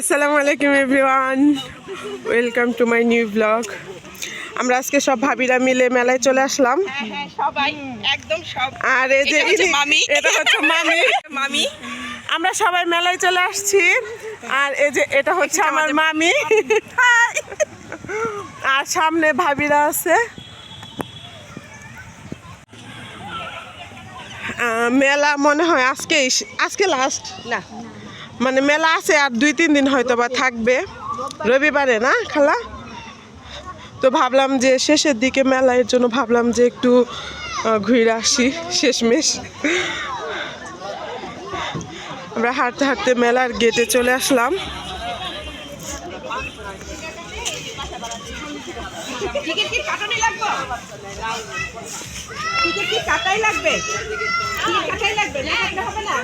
আসসালামু আলাইকুম everyone. Welcome to my new blog আমরা আজকে সব ভাবিরা মিলে মেলায় চলে আসলাম। হ্যাঁ হ্যাঁ সবাই একদম সব। আর এই যে মামি। এটা হচ্ছে মামি। মামি। আমরা সবাই মেলায় চলে আসছি। আর এই যে এটা হচ্ছে আমার মামি। আর সামনে ভাবিরা আছে। মেলা মনে হয় আজকে আজকে লাস্ট না। মানে মেলা আছে আর দুই, তিন দিন হয়তো বা থাকবে। রবিবারে না, খালা? তো ভাবলাম যে শেষের দিকে মেলা এর জন্য ভাবলাম যে একটু ঘুরে আসি, শেষমেশ। আমরা হাঁটতে হাঁটতে মেলার গেটে চলে আসলাম। লাগবে? লাগবে? না?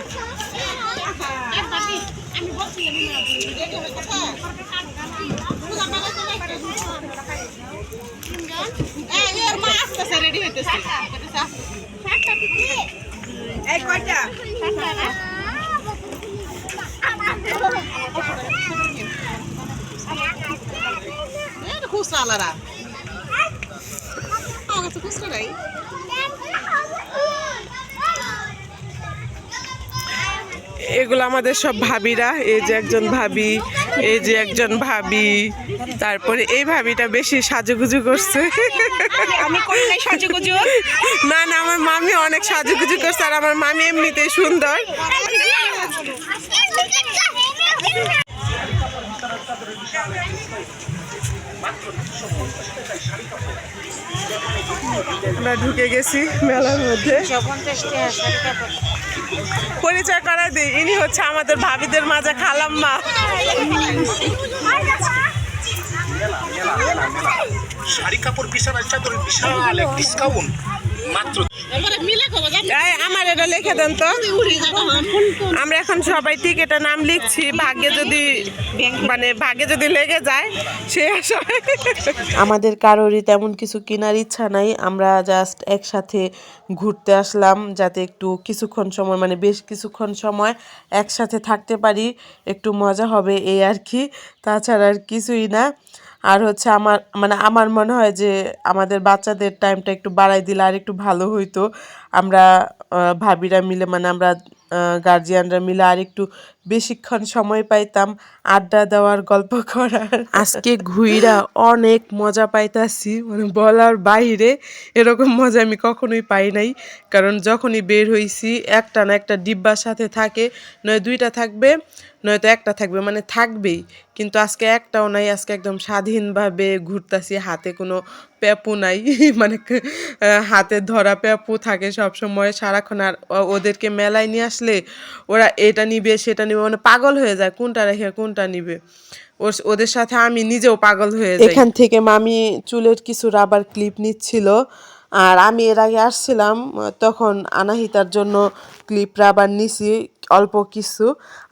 খুচরা আলারা আমার কাছে খুচরা নাই এগুলো আমাদের সব ভাবিরা এই যে একজন ভাবি এই যে একজন ভাবি তারপরে এই ভাবিটা বেশি সাজুগুজু করছে। না না আমার মামি অনেক সাজুগুজু করছে আর আমার মামি এমনিতেই সুন্দর। ঢুকে গেছি মেলার মধ্যে। পরিচয় করাই দিই ইনি হচ্ছে আমাদের ভাবিদের মাঝে খালাম্মা। শাড়ি কাপড় বিশাল চাদরের বিশাল ডিসকাউন্ট মাত্র আমার এটা লিখে দেন তো। আমরা এখন সবাই টিকেটের নাম লিখছি ভাগ্যে যদি মানে ভাগ্যে যদি লেগে যায় সে আসলে আমাদের কারোরই তেমন কিছু কেনার ইচ্ছা নাই। আমরা জাস্ট একসাথে ঘুরতে আসলাম যাতে একটু কিছুক্ষণ সময় মানে বেশ কিছুক্ষণ সময় একসাথে থাকতে পারি একটু মজা হবে এই আর কি। তাছাড়া আর কিছুই না। আর হচ্ছে আমার মানে আমার মনে হয় যে আমাদের বাচ্চাদের টাইমটা একটু বাড়াই দিলে আর একটু ভালো হইতো। আমরা ভাবিরা মিলে মানে আমরা গার্জিয়ানরা মিলে আর একটু বেশিক্ষণ সময় পাইতাম আড্ডা দেওয়ার, গল্প করার। আজকে ঘুইরা অনেক মজা পাইতাছি মানে বলার বাইরে এরকম মজা আমি কখনোই পাই নাই। কারণ যখনই বের হইছি, একটা না একটা ডিব্বার সাথে থাকে নয় দুইটা থাকবে, নয়তো একটা থাকবে মানে থাকবেই। কিন্তু আজকে একটাও নাই, আজকে একদম স্বাধীনভাবে ঘুরতাছি, হাতে কোনো প্যাপু নাই মানে হাতে ধরা প্যাপু থাকে সব সময় সারাক্ষণ আর ওদেরকে মেলায় নিয়ে আসলে ওরা এটা নিবে, সেটা নিবে মানে পাগল হয়ে যায়, কোনটা রেখে কোনটা নিবে। ওর- ওদের সাথে আমি নিজেও পাগল হয়ে যাই। এখান থেকে মামি চুলের কিছু রাবার ক্লিপ নিচ্ছিল। আর আমি এর আগে আসছিলাম তখন আনাহিতার জন্য ক্লিপ রাবার নিছি অল্প কিছু।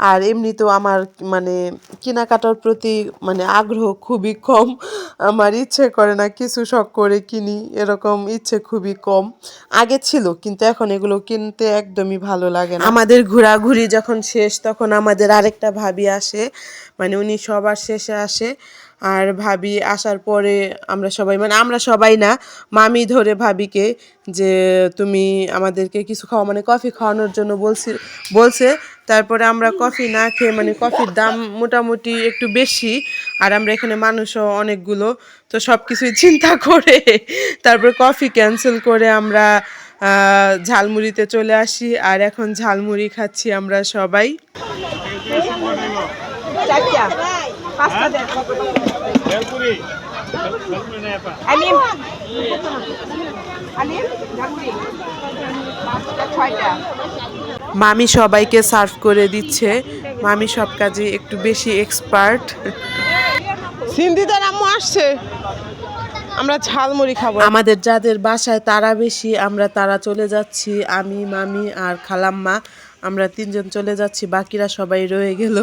আর এমনিতেও আমার মানে কেনাকাটার প্রতি মানে আগ্রহ খুবই কম। আমার ইচ্ছে করে না কিছু শখ করে কিনি, এরকম ইচ্ছে খুবই কম। আগে ছিল, কিন্তু এখন এগুলো কিনতে একদমই ভালো লাগে না। আমাদের ঘোরাঘুরি যখন শেষ, তখন আমাদের আরেকটা ভাবি আসে মানে উনি সবার শেষে আসে। আর ভাবি আসার পরে আমরা সবাই মানে আমরা সবাই না, মামি ধরে ভাবিকে যে তুমি আমাদেরকে কিছু খাওয়া মানে কফি খাওয়ানোর জন্য বলছি, বলছে। তারপরে আমরা কফি না খেয়ে মানে কফির দাম মোটামুটি একটু বেশি, আর আমরা এখানে মানুষও অনেকগুলো, তো সব কিছুই চিন্তা করে। তারপর কফি ক্যান্সেল করে আমরা ঝালমুড়িতে চলে আসি, আর এখন ঝালমুড়ি খাচ্ছি আমরা সবাই। আলিম আলিম ছয়টা। মামি সবাইকে সার্ভ করে দিচ্ছে। মামি সব কাজে একটু বেশি এক্সপার্ট। সিন্ধিদার আম্মু আসছে। আমরা ঝালমুড়ি খাব। আমাদের যাদের বাসায় তারা বেশি আমরা তারা চলে যাচ্ছি। আমি মামি আর খালাম্মা আমরা তিনজন চলে যাচ্ছি। বাকিরা সবাই রয়ে গেল।